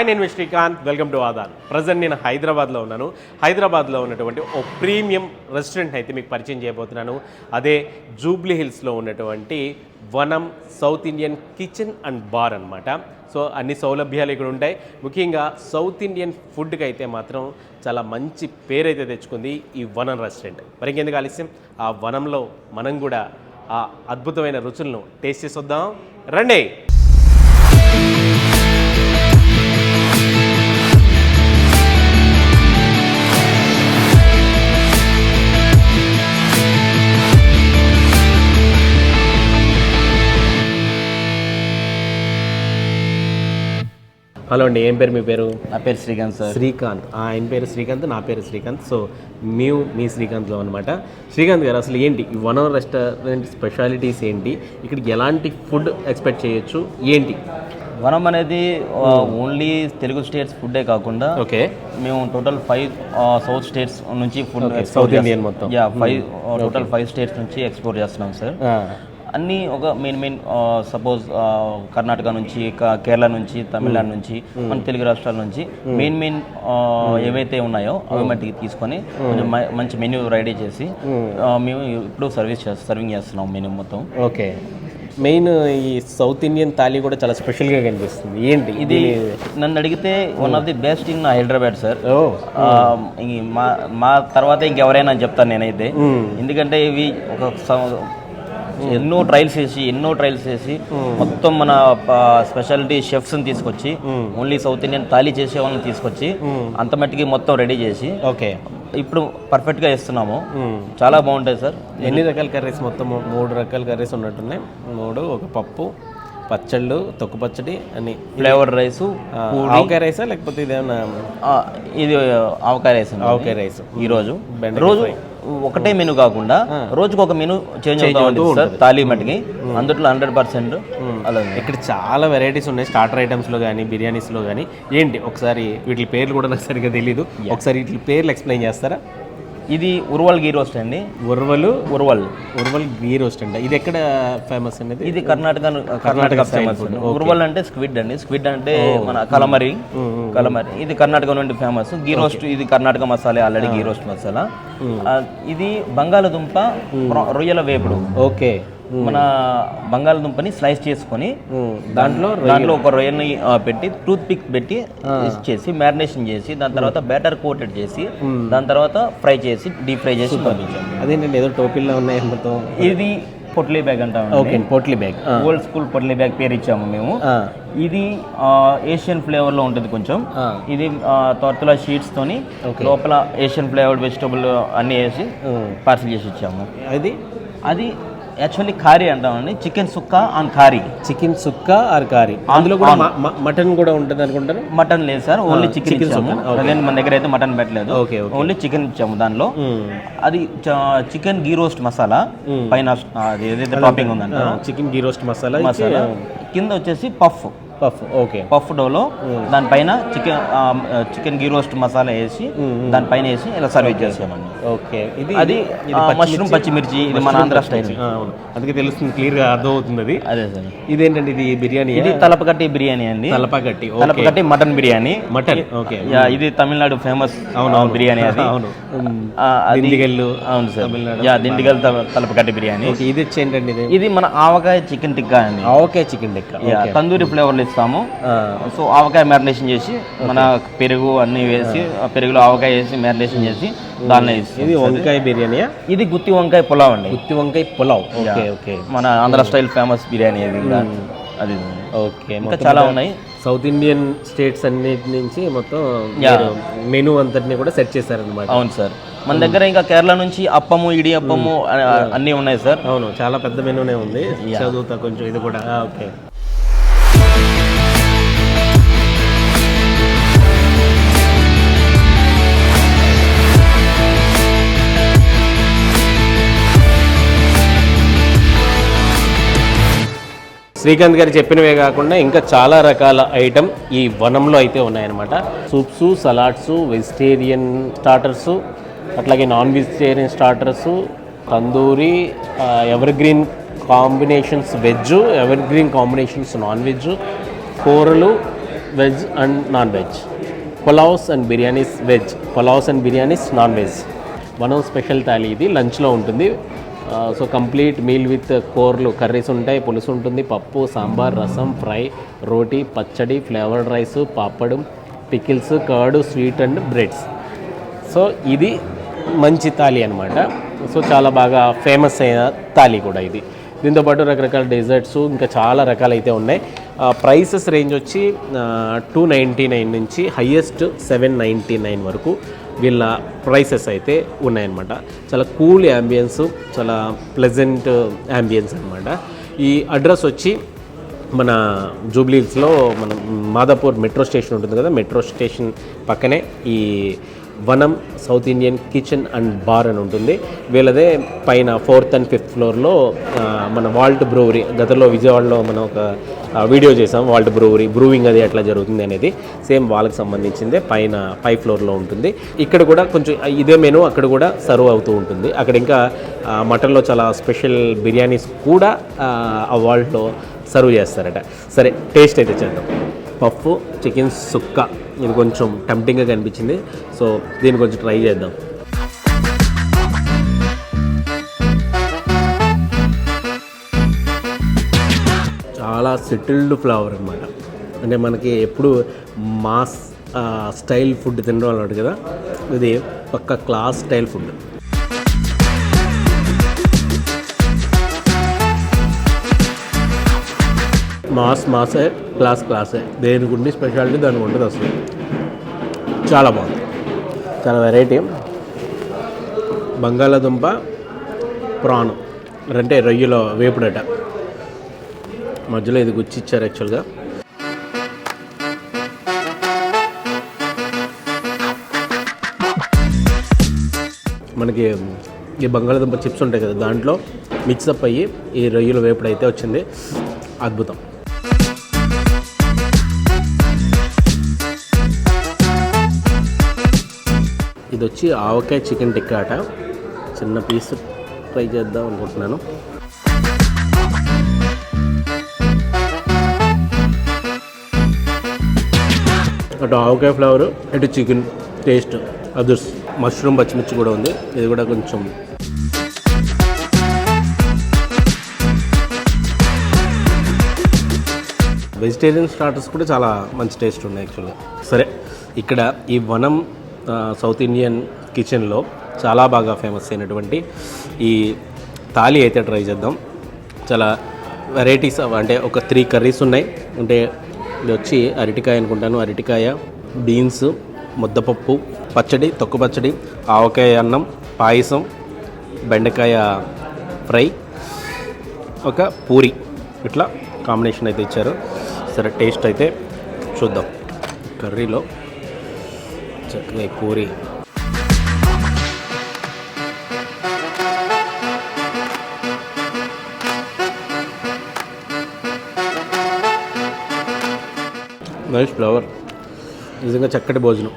Hi నేను Srikanth. Welcome to ఆదాన్. Present నేను హైదరాబాద్లో ఉన్నాను. హైదరాబాద్లో ఉన్నటువంటి ఓ ప్రీమియం రెస్టారెంట్ అయితే మీకు పరిచయం చేయబోతున్నాను. అదే జూబ్లీ హిల్స్లో ఉన్నటువంటి Vanam South Indian kitchen and bar అనమాట సో అన్ని సౌలభ్యాలు ఇక్కడ ఉంటాయి. ముఖ్యంగా సౌత్ ఇండియన్ ఫుడ్కి అయితే మాత్రం చాలా మంచి పేరైతే తెచ్చుకుంది ఈ వనం రెస్టారెంట్. మరి ఇంకెందుకు ఆలస్యం? ఆ వనంలో మనం కూడా ఆ అద్భుతమైన రుచులను టేస్ట్ చేసి వద్దాం. రండి! హలో అండి ఏం పేరు మీ పేరు? నా పేరు శ్రీకాంత్ సార్. శ్రీకాంత్. ఆయన పేరు శ్రీకాంత్ నా పేరు శ్రీకాంత్. సో మేము మీ శ్రీకాంత్లో అనమాట శ్రీకాంత్ గారు అసలు ఏంటి వన్ అవర్ రెస్టారెంట్ స్పెషాలిటీస్ ఏంటి? ఇక్కడికి ఎలాంటి ఫుడ్ ఎక్స్పెక్ట్ చేయొచ్చు? ఏంటి? వనం అనేది ఓన్లీ తెలుగు స్టేట్స్ ఫుడ్డే కాకుండా ఓకే. మేము టోటల్ ఫైవ్ సౌత్ స్టేట్స్ నుంచి ఫుడ్ South Indian మొత్తం. Yeah five total five states నుంచి ఎక్స్పోర్ట్ చేస్తున్నాం సార్. అన్నీ ఒక మెయిన్ మెయిన్ సపోజ్ కర్ణాటక నుంచి కేరళ నుంచి తమిళనాడు నుంచి మన తెలుగు రాష్ట్రాల నుంచి మెయిన్ మెయిన్ ఏవైతే ఉన్నాయో అవి మట్టికి తీసుకొని కొంచెం మంచి మెన్యూ రెడీ చేసి మేము. ఇప్పుడు సర్వీస్ చేస్తాం సర్వింగ్ చేస్తున్నాం మెనూ మొత్తం. ఓకే. మెయిన్ ఈ సౌత్ ఇండియన్ థాలీ కూడా చాలా స్పెషల్గా కనిపిస్తుంది. ఏంటి? ఇది నన్ను అడిగితే one of the best in Hyderabad sir మా మా తర్వాత ఇంకెవరైనా చెప్తాను నేనైతే. ఎందుకంటే ఇవి ఒక ఎన్నో ట్రయల్స్ చేసి ఎన్నో ట్రయల్స్ చేసి మొత్తం మన స్పెషాలిటీ షెఫ్స్ని తీసుకొచ్చి ఓన్లీ సౌత్ ఇండియన్ థాలీ చేసే వాళ్ళని తీసుకొచ్చి అంత మట్టికి మొత్తం రెడీ చేసి ఓకే. ఇప్పుడు పర్ఫెక్ట్గా ఇస్తున్నాము చాలా బాగుంటుంది సార్. ఎన్ని రకాల కర్రీస్ మొత్తం? మూడు రకాల కర్రీస్ ఉన్నట్టున్నాయి. మూడు ఒక పప్పు పచ్చళ్ళు తొక్కు పచ్చడి అని ఫ్లేవర్ రైసు ఆవకాయ రైసా లేకపోతే ఇదేమన్నా? ఇది ఆవకాయ రైస్. ఆవకాయ రైస్. ఈ రోజు బెండకాయ రోజు ఒకటే మెనూ కాకుండా రోజుకు ఒక మెనూ చేంజ్ అవుతూ ఉంటుంది. తాలీ మటుకి అందులో హండ్రెడ్ పర్సెంట్ అలా. ఇక్కడ చాలా వెరైటీస్ ఉన్నాయి స్టార్టర్ ఐటమ్స్లో కానీ బిర్యానీస్లో కానీ ఏంటి? ఒకసారి వీటి పేర్లు కూడా నాకు సరిగ్గా తెలియదు ఒకసారి వీటి పేర్లు ఎక్స్ప్లెయిన్ చేస్తారా? ఇది ఉర్వల్ గీ రోస్ట్ అండి. ఉర్వలు? ఉర్వల్. ఉర్వల్ గీ రోస్ట్ అంట ఇది ఎక్కడ ఫేమస్ అనేది? ఇది కర్ణాటక కర్ణాటక ఫేమస్ ఉర్వల్ అంటే స్క్విడ్ అండి. స్క్విడ్ అంటే మన కలమరి. కలమరి. ఇది కర్ణాటక నుండి ఫేమస్ గీ రోస్ట్ ఇది Karnataka masala already ghee roast masala. ఇది బంగాళదుంప రొయ్యల వేపుడు. ఓకే. మన బంగాళదుంపని స్లైస్ చేసుకొని దాంట్లో దాంట్లో ఒక రొయ్యని పెట్టి టూత్ పిక్ పెట్టి చేసి మ్యారినేషన్ చేసి దాని తర్వాత బ్యాటర్ కోటెడ్ చేసి దాని తర్వాత ఫ్రై చేసి డీప్ ఫ్రై చేసి పంపించాం. అదేంటండి ఏదో టోపీల్లో ఉన్నాయి మొత్తం ఇది పొట్లీ బ్యాగ్ అంటాం okay potli bag. Old school potli bag పేరు ఇచ్చాము మేము. ఇది ఏషియన్ ఫ్లేవర్లో ఉంటుంది కొంచెం. ఇది తొత్తుల షీట్స్ తోని లోపల ఏషియన్ ఫ్లేవర్డ్ వెజిటబుల్ అన్ని వేసి పార్సల్ చేసి ఇచ్చాము. అది? అది యాక్చువల్లీ ఖారీ అంటామండి. Chicken sukka and khari chicken sukka or curry అందులో కూడా మటన్ కూడా ఉంటుంది అనుకుంటారు? మటన్ లేదు సార్ ఓన్లీ చికెన్ ఇచ్చాము. ప్రజెంట్ మన దగ్గర అయితే మటన్ పెట్టలేదు. ఓన్లీ చికెన్ ఇచ్చాము దానిలో. అది చికెన్ గీ రోస్ట్ మసాలా పైన అది ఏదైతే టాపింగ్ ఉందంట chicken ghee roast masala masala కింద వచ్చేసి పఫ్ పఫ్ ఓకే. పఫ్ డోలో దానిపైన chicken chicken ghee roast masala వేసి దానిపైన వేసి ఇలా సర్వీస్ చేసామండి ఓకే. ఇది అది మష్రూమ్ పచ్చిమిర్చి. ఇది మన ఆంధ్ర స్టైల్ అవును. అందుకే తెలుస్తుంది క్లియర్గా అర్థం అవుతుంది అది అదే. సార్ ఇదేంటండి ఇది బిర్యానీ? ఇది తలపకట్టి బిర్యానీ అండి. Thalappakatti Thalappakatti mutton biryani. Mutton okay. Yeah, ఇది తమిళనాడు ఫేమస్ బిర్యానీ అది. అవును. దిండిగల్లు అవును sir. Yeah Dindigul Thalappakatti biryani. Okay ఇది వచ్చేంటండి ఇది? మన ఆవకాయ చికెన్ టిక్కా అండి. Okay chicken tikka yeah, tandoori ఫ్లేవర్లు ఇస్తాము సో ఆవకాయ మ్యారినేషన్ చేసి మన పెరుగు అన్ని వేసి ఆ. పెరుగులో ఆవకాయ వేసి మ్యారినేషన్ చేసి దానిలో ఇస్తాం. ఇది వంకాయ బిర్యానీయా ఇది గుత్తి వంకాయ పులావ్ అండి. గుత్తి వంకాయ పులావ్. Okay okay. మన ఆంధ్ర స్టైల్ ఫేమస్ బిర్యానీ అది. అది. ఓకే ఇంకా చాలా ఉన్నాయి. సౌత్ ఇండియన్ స్టేట్స్ అన్నిటి నుంచి మొత్తం మెనూ అంతటిని కూడా సెట్ చేశారనమాట అవును సార్. మన దగ్గర ఇంకా కేరళ నుంచి అప్పము ఇడి అప్పము అన్నీ ఉన్నాయి సార్. అవును చాలా పెద్ద మెనూనే ఉంది. చదువుతా కొంచెం ఇది కూడా. ఓకే. శ్రీకాంత్ గారు చెప్పినవే కాకుండా ఇంకా చాలా రకాల ఐటమ్ ఈ వనంలో అయితే ఉన్నాయన్నమాట. సూప్స్ సలాడ్స్ వెజిటేరియన్ స్టార్టర్స్ అట్లాగే non vegetarian starters tandoori evergreen combinations veg evergreen combinations non veg కూరలు veg and non veg. Pulaos and biryanis veg pulaos and biryanis non veg. Vanam special thali ఇది లంచ్లో ఉంటుంది. So complete meal with కూరలు curries ఉంటాయి పులుసు ఉంటుంది పప్పు sambar rasam fry roti పచ్చడి flavoured rice పాపడు pickles curd sweet and breads. So ఇది మంచి తాళి అనమాట సో చాలా బాగా ఫేమస్ అయిన తాళి కూడా ఇది. దీంతోపాటు రకరకాల డెజర్ట్స్ ఇంకా చాలా రకాలు అయితే ఉన్నాయి. ప్రైసెస్ రేంజ్ వచ్చి టూ నైంటీ నైన్ నుంచి హయ్యెస్ట్ సెవెన్ నైంటీ నైన్ వరకు వీళ్ళ ప్రైసెస్ అయితే ఉన్నాయన్నమాట. చాలా కూల్ యాంబియన్స్ చాలా ప్లెజెంట్ యాంబియన్స్ అనమాట ఈ అడ్రస్ వచ్చి మన జూబ్లీస్లో మన మాదాపూర్ మెట్రో స్టేషన్ ఉంటుంది కదా మెట్రో స్టేషన్ పక్కనే ఈ Vanam South Indian kitchen and bar అని ఉంటుంది. వీళ్ళదే పైన ఫోర్త్ అండ్ ఫిఫ్త్ ఫ్లోర్లో మన వాల్ట్ బ్రూవరీ గతంలో విజయవాడలో మనం ఒక వీడియో చేసాం వాల్ట్ బ్రూవరీ బ్రూవింగ్ అది ఎట్లా జరుగుతుంది అనేది. సేమ్ వాళ్ళకి సంబంధించిందే పైన పై ఫ్లోర్లో ఉంటుంది. ఇక్కడ కూడా కొంచెం ఇదే మెను అక్కడ కూడా సర్వ్ అవుతూ ఉంటుంది. అక్కడ ఇంకా మటన్లో చాలా స్పెషల్ బిర్యానీస్ కూడా ఆ, ఆ వాల్ట్లో సర్వ్ చేస్తారట. సరే టేస్ట్ అయితే చేద్దాం. పఫ్ చికెన్ సుక్క. ఇది కొంచెం టెంప్టింగ్గా కనిపించింది. సో దీన్ని కొంచెం ట్రై చేద్దాం. చాలా సెటిల్డ్ ఫ్లేవర్ అనమాట అంటే మనకి ఎప్పుడు మాస్ స్టైల్ ఫుడ్ తినడం అన్నాడు కదా. ఇది పక్క క్లాస్ స్టైల్ ఫుడ్ మాస్ మాసే క్లాస్ క్లాసే. దేనికి ఉండి స్పెషాలిటీ దానికి ఉంటుంది అసలు. చాలా బాగుంది. చాలా వెరైటీ. బంగాళాదుంప ప్రాన్ అంటే రొయ్యలో వేపుడట. మధ్యలో ఇది గుచ్చి ఇచ్చారు యాక్చువల్గా మనకి ఈ బంగాళాదుంప చిప్స్ ఉంటాయి కదా దాంట్లో మిక్సప్ అయ్యి ఈ రొయ్యల వేపుడు అయితే వచ్చింది. అద్భుతం. ఇది వచ్చి ఆవకాయ చికెన్ టిక్కా అట. చిన్న పీస్ ట్రై చేద్దాం అనుకుంటున్నాను. అటు ఆవకాయ ఫ్లేవర్ ఇటు చికెన్ టేస్ట్ అదర్స్ మష్రూమ్ పచ్చిమిర్చి కూడా ఉంది. ఇది కూడా కొంచెం వెజిటేరియన్ స్టార్టర్స్ కూడా చాలా మంచి టేస్ట్ ఉన్నాయి యాక్చువల్గా. సరే ఇక్కడ ఈ వనం సౌత్ ఇండియన్ కిచెన్లో చాలా బాగా ఫేమస్ అయినటువంటి ఈ థాలీ అయితే ట్రై చేద్దాం. చాలా వెరైటీస్ అంటే ఒక త్రీ కర్రీస్ ఉన్నాయి. అంటే ఇది వచ్చి అరటికాయ అనుకుంటాను. అరటికాయ బీన్స్ ముద్దపప్పు పచ్చడి తొక్కు పచ్చడి ఆవకాయ అన్నం పాయసం బెండకాయ ఫ్రై ఒక పూరి. ఇట్లా కాంబినేషన్ అయితే ఇచ్చారు. సరే టేస్ట్ అయితే చూద్దాం. కర్రీలో చక్కగా పూరి. నైస్ ఫ్లవర్ నిజంగా చక్కటి భోజనం.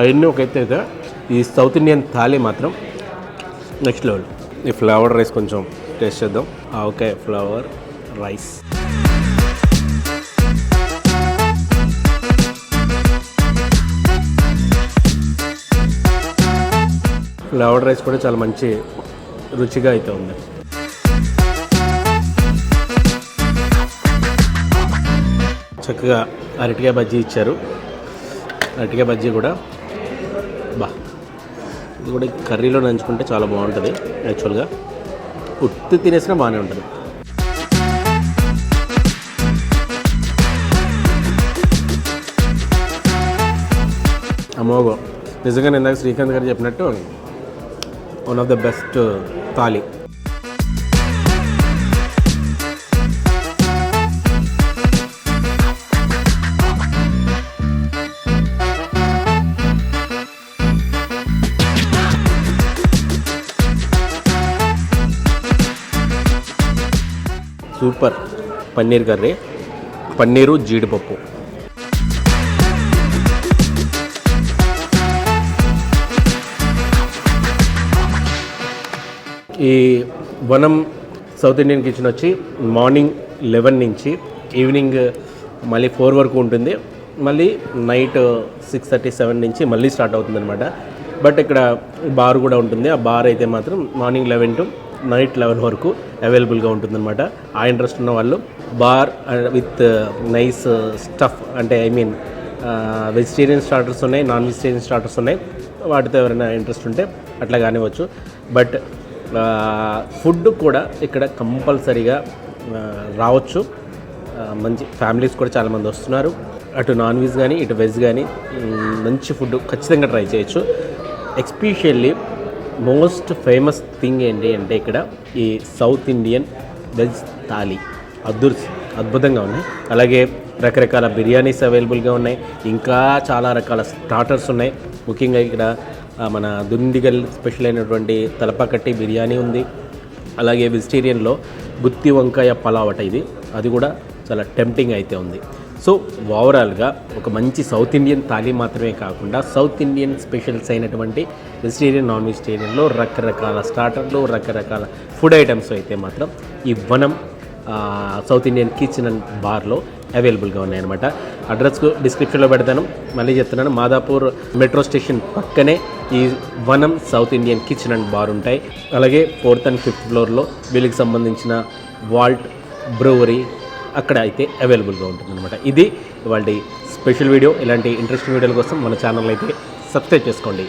అవన్నీ ఒక అయితే ఈ సౌత్ ఇండియన్ థాలీ మాత్రం నెక్స్ట్ లెవెల్ ఈ ఫ్లవర్ రైస్ కొంచెం టేస్ట్ చేద్దాం. Okay flavour rice flavour rice కూడా చాలా మంచి రుచిగా అయితే ఉంది. చక్కగా అరటికాయ బజ్జీ ఇచ్చారు. అరటికాయ బజ్జీ కూడా బా. ఇది కూడా కర్రీలో నంచుకుంటే చాలా బాగుంటుంది యాక్చువల్గా ఉత్తి తినేసినా బాగానే ఉంటుంది. అమోఘం నిజంగా నిన్న ఇందాక శ్రీకాంత్ గారు చెప్పినట్టు one of the best thali super paneer curry paneer జీడిపప్పు ఈ వనం సౌత్ ఇండియన్ కిచెన్ వచ్చి మార్నింగ్ లెవెన్ నుంచి ఈవినింగ్ మళ్ళీ ఫోర్ వరకు ఉంటుంది. మళ్ళీ నైట్ సిక్స్ థర్టీ సెవెన్ నుంచి మళ్ళీ స్టార్ట్ అవుతుంది అనమాట బట్ ఇక్కడ బార్ కూడా ఉంటుంది. ఆ బార్ అయితే మాత్రం morning eleven to night eleven వరకు అవైలబుల్గా ఉంటుందన్నమాట. ఆ ఇంట్రెస్ట్ ఉన్న వాళ్ళు బార్ విత్ నైస్ స్టఫ్ అంటే ఐ మీన్ వెజిటేరియన్ స్టార్టర్స్ ఉన్నాయి నాన్ వెజిటేరియన్ స్టార్టర్స్ ఉన్నాయి. వాటితో ఎవరైనా ఇంట్రెస్ట్ ఉంటే అట్లా కానివ్వచ్చు. బట్ ఫుడ్ కూడా ఇక్కడ కంపల్సరీగా రావచ్చు. మంచి ఫ్యామిలీస్ కూడా చాలామంది వస్తున్నారు. అటు నాన్ వెజ్ కానీ ఇటు వెజ్ కానీ మంచి ఫుడ్ ఖచ్చితంగా ట్రై చేయొచ్చు. ఎక్స్పీషియల్లీ మోస్ట్ ఫేమస్ థింగ్ ఏంటి అంటే ఇక్కడ ఈ సౌత్ ఇండియన్ వెజ్ థాలీ. అద్దుర్స్ అద్భుతంగా ఉన్నాయి. అలాగే రకరకాల బిర్యానీస్ అవైలబుల్గా ఉన్నాయి. ఇంకా చాలా రకాల స్టార్టర్స్ ఉన్నాయి. ముఖ్యంగా ఇక్కడ మన దుండిగల్ స్పెషల్ అయినటువంటి తలపకట్టి బిర్యానీ ఉంది. అలాగే వెజిటేరియన్లో గుత్తి వంకాయ పలావట ఇది. అది కూడా చాలా టెంప్టింగ్ అయితే ఉంది. సో ఓవరాల్గా ఒక మంచి సౌత్ ఇండియన్ థాలీ మాత్రమే కాకుండా సౌత్ ఇండియన్ స్పెషల్స్ అయినటువంటి వెజిటేరియన్ నాన్ వెజిటేరియన్లో రకరకాల స్టార్టర్లు రకరకాల ఫుడ్ ఐటమ్స్ అయితే మాత్రం ఈ Vanam south Indian kitchen and బార్లో అవైలబుల్గా ఉన్నాయన్నమాట. అడ్రస్ డిస్క్రిప్షన్లో పెడతాను. మళ్ళీ చెప్తున్నాను మాదాపూర్ మెట్రో స్టేషన్ పక్కనే ఈ Vanam south Indian kitchen and bar ఉంటాయి. అలాగే ఫోర్త్ అండ్ ఫిఫ్త్ ఫ్లోర్లో వీళ్ళకి సంబంధించిన వాల్ట్ బ్రూవరీ అక్కడ అయితే అవైలబుల్గా ఉంటుందన్నమాట. ఇది వాళ్ళ స్పెషల్ వీడియో. ఇలాంటి ఇంట్రెస్టింగ్ వీడియోల కోసం మన ఛానల్ అయితే సబ్స్క్రైబ్ చేసుకోండి.